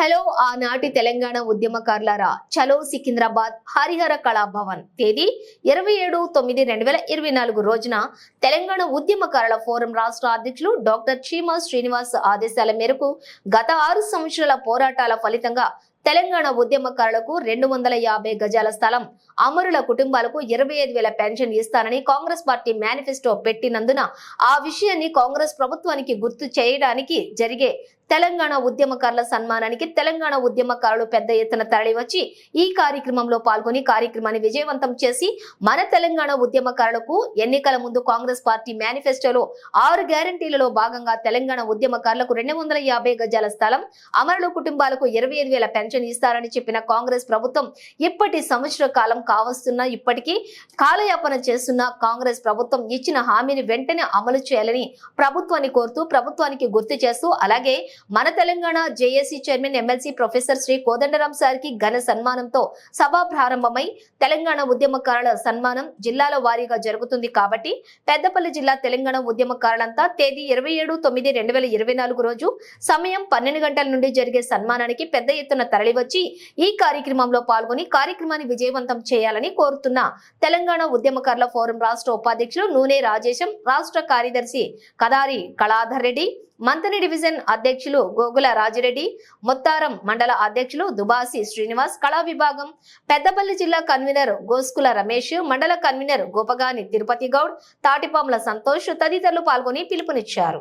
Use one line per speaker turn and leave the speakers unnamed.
Hello ఆనాటి తెలంగాణ ఉద్యమకారులారా చలో సికింద్రాబాద్ హరిహర కళాభవన్ తేదీ ఇరవై ఏడు తొమ్మిది రెండు వేల ఇరవై నాలుగు రోజున తెలంగాణ ఉద్యమకారుల ఫోరం రాష్ట్ర అధ్యక్షులు డాక్టర్ చీమా శ్రీనివాస్ ఆదేశాల మేరకు గత ఆరు సంవత్సరాల పోరాటాల ఫలితంగా తెలంగాణ ఉద్యమకారులకు రెండు వందల యాభై గజాల స్థలం అమరుల కుటుంబాలకు ఇరవై ఐదు వేల పెన్షన్ ఇస్తానని కాంగ్రెస్ పార్టీ మేనిఫెస్టో పెట్టినందున ఆ విషయాన్ని కాంగ్రెస్ ప్రభుత్వానికి గుర్తు చేయడానికి జరిగే తెలంగాణ ఉద్యమకారుల సన్మానానికి తెలంగాణ ఉద్యమకారులు పెద్ద ఎత్తున తరలివచ్చి ఈ కార్యక్రమంలో పాల్గొని కార్యక్రమాన్ని విజయవంతం చేసి మన తెలంగాణ ఉద్యమకారులకు ఎన్నికల ముందు కాంగ్రెస్ పార్టీ మేనిఫెస్టోలో ఆరు గ్యారంటీలలో భాగంగా తెలంగాణ ఉద్యమకారులకు రెండు వందల యాభై గజాల స్థలం అమరుల కుటుంబాలకు ఇరవై ఐదు వేల పెన్షన్ ఇస్తారని చెప్పిన కాంగ్రెస్ ప్రభుత్వం ఇప్పటి సంవత్సర కాలం కావస్తున్న ఇప్పటికీ కాలయాపన చేస్తున్న కాంగ్రెస్ ప్రభుత్వం ఇచ్చిన హామీని వెంటనే అమలు చేయాలని ప్రభుత్వాన్ని కోరుతూ ప్రభుత్వానికి గుర్తు చేస్తూ అలాగే మన Telangana JAC chairman MLC professor Shri Kodandaram సార్కి ఘన సన్మానంతో సభ ప్రారంభమై తెలంగాణ ఉద్యమకారుల సన్మానం జిల్లాల వారీగా జరుగుతుంది కాబట్టి పెద్దపల్లి జిల్లా తెలంగాణ ఉద్యమకారులంతా తేదీ ఇరవై ఏడు తొమ్మిది రెండు వేల ఇరవై నాలుగు రోజు సమయం పన్నెండు గంటల నుండి జరిగే సన్మానానికి పెద్ద ఎత్తున తరలివచ్చి ఈ కార్యక్రమంలో పాల్గొని కార్యక్రమాన్ని విజయవంతం చేయాలని కోరుతున్న తెలంగాణ ఉద్యమకారుల ఫోరం రాష్ట్ర ఉపాధ్యక్షులు నూనె రాజేశం రాష్ట్ర కార్యదర్శి కదారి కళాధర్ రెడ్డి మంతని డివిజన్ అధ్యక్షులు గోగుల రాజిరెడ్డి ముత్తారం మండల అధ్యక్షులు దుబాసి శ్రీనివాస్ కళా విభాగం పెద్దపల్లి జిల్లా కన్వీనర్ గోస్కుల రమేష్ మండల కన్వీనర్ గోపగాని తిరుపతి గౌడ్ తాటిపాముల సంతోష్ తదితరులు పాల్గొని పిలుపునిచ్చారు.